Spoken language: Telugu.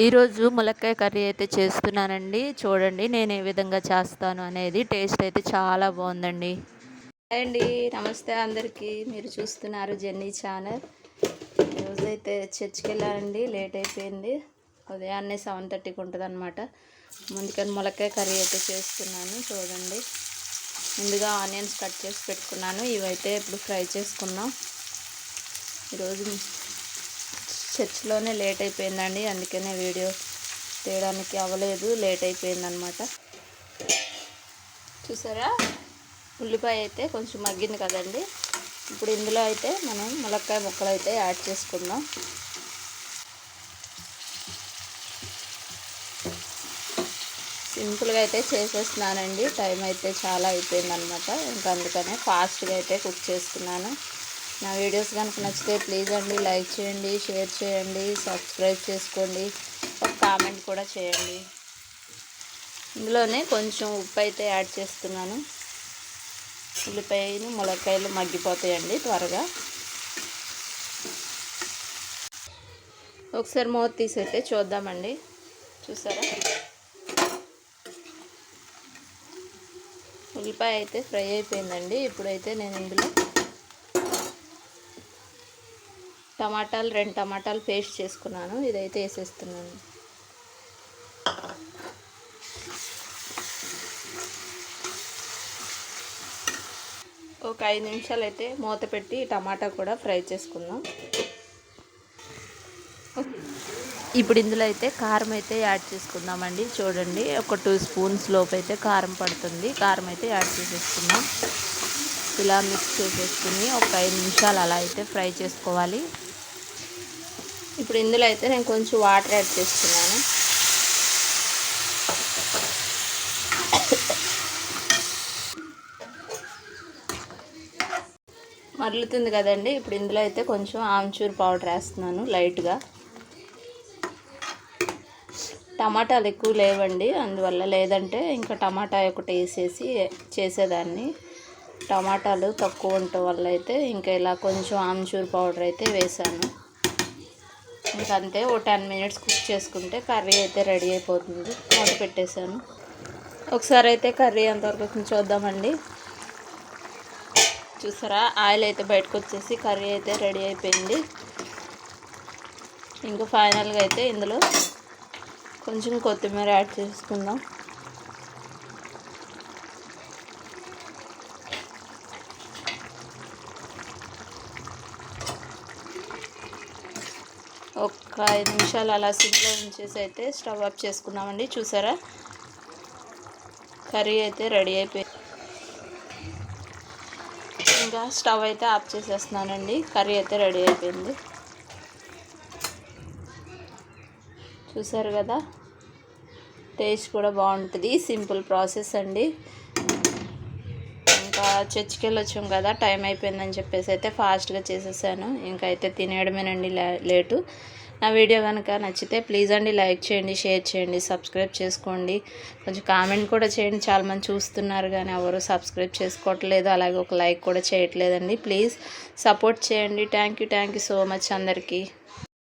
ఈరోజు ములక్కాయ కర్రీ అయితే చేస్తున్నానండి. చూడండి నేను ఏ విధంగా చేస్తాను అనేది. టేస్ట్ అయితే చాలా బాగుందండి. అండి. నమస్తే అందరికీ. మీరు చూస్తున్నారు జెన్నీ ఛానల్. రోజైతే చర్చికి వెళ్ళానండి లేట్ అయిపోయింది. ఉదయాన్నే సెవెన్ థర్టీకి ఉంటుంది అనమాట ముందుకని ములక్కాయ కర్రీ అయితే చేస్తున్నాను. చూడండి. ముందుగా ఆనియన్స్ కట్ చేసి పెట్టుకున్నాను. ఇవైతే ఇప్పుడు ఫ్రై చేసుకున్నాం ఈరోజు చర్చ్లోనే లేట్ అయిపోయిందండి. అందుకనే వీడియో తీయడానికి అవ్వలేదు. లేట్ అయిపోయిందనమాట చూసారా? ఉల్లిపాయ అయితే కొంచెం మగ్గింది కదండి. ఇప్పుడు ఇందులో అయితే మనం ములక్కాయ ముక్కలు అయితే యాడ్ చేసుకుందాం. సింపుల్గా అయితే చేసేస్తున్నానండి. టైం అయితే చాలా అయిపోయిందనమాట ఇంకా అందుకనే ఫాస్ట్గా అయితే కుక్ చేసుకున్నాను. నా వీడియోస్ కనుక నచ్చితే ప్లీజ్ అండి లైక్ చేయండి షేర్ చేయండి సబ్స్క్రైబ్ చేసుకోండి ఒక కామెంట్ కూడా చేయండి. ఇందులోనే కొంచెం ఉప్పు అయితే యాడ్ చేస్తున్నాను. ఉల్లిపాయలు ములక్కాయలు మగ్గిపోతాయండి త్వరగా. ఒకసారి మూత తీసైతే చూద్దామండి. చూసారా? ఉల్లిపాయ అయితే ఫ్రై అయిపోయిందండి. ఇప్పుడైతే నేను ఇందులో టమాటాలు రెండు టమాటాలు పేస్ట్ చేసుకున్నాను. ఇదైతే వేసేస్తున్నాను. ఒక ఐదు నిమిషాలు అయితే మూత పెట్టి టమాటా కూడా ఫ్రై చేసుకుందాం. ఇప్పుడు ఇందులో అయితే కారం అయితే యాడ్ చేసుకుందామండి. చూడండి ఒక టూ స్పూన్స్ లోపు అయితే కారం పడుతుంది. కారం అయితే యాడ్ చేసేసుకుందాం. ఇలా మిక్స్ చేసేసుకుని ఒక ఐదు నిమిషాలు అలా అయితే ఫ్రై చేసుకోవాలి. ఇప్పుడు ఇందులో అయితే నేను కొంచెం వాటర్ యాడ్ చేస్తున్నాను. మరలుతుంది కదండి. ఇప్పుడు ఇందులో అయితే కొంచెం ఆమ్చూర్ పౌడర్ వేస్తున్నాను లైట్గా. టమాటాలు ఎక్కువ లేవండి. అందువల్ల లేదంటే ఇంకా టమాటా ఒకటి వేసేసి చేసేదాన్ని. టమాటాలు తక్కువ ఉండటం వల్ల అయితే ఇంకా ఇలా కొంచెం ఆమ్చూర్ పౌడర్ అయితే వేసాను. ఇంకంతే అంతే ఓ టెన్ మినిట్స్ కుక్ చేసుకుంటే కర్రీ అయితే రెడీ అయిపోతుంది. మూత పెట్టేశాను. ఒకసారి అయితే కర్రీ ఎంతవరకు చూద్దామండి. చూసారా? ఆయిల్ అయితే బయటకు వచ్చేసి కర్రీ అయితే రెడీ అయిపోయింది. ఇంకా ఫైనల్గా అయితే ఇందులో కొంచెం కొత్తిమీర యాడ్ చేసుకుందాం. ఒక్క ఐదు నిమిషాలు అలా సిమ్లో ఉంచేసి అయితే స్టవ్ ఆఫ్ చేసుకుందామండి చూసారా? కర్రీ అయితే రెడీ అయిపోయింది. ఇంకా స్టవ్ అయితే ఆఫ్ చేసేస్తున్నానండి. కర్రీ అయితే రెడీ అయిపోయింది. చూసారు కదా? టేస్ట్ కూడా బాగుంటుంది. సింపుల్ ప్రాసెస్ అండి. చర్చికి వెళ్ళొచ్చాం కదా టైం అయిపోయిందని చెప్పేసి అయితే ఫాస్ట్గా చేసేసాను. ఇంకా అయితే తినేయడమేనండి లేటు. నా వీడియో కనుక నచ్చితే ప్లీజ్ అండి లైక్ చేయండి షేర్ చేయండి సబ్స్క్రైబ్ చేసుకోండి. కొంచెం కామెంట్ కూడా చేయండి. చాలామంది చూస్తున్నారు కానీ ఎవరు సబ్స్క్రైబ్ చేసుకోవట్లేదు. అలాగే ఒక లైక్ కూడా చేయట్లేదండి. ప్లీజ్ సపోర్ట్ చేయండి. Thank you thank you so much అందరికీ.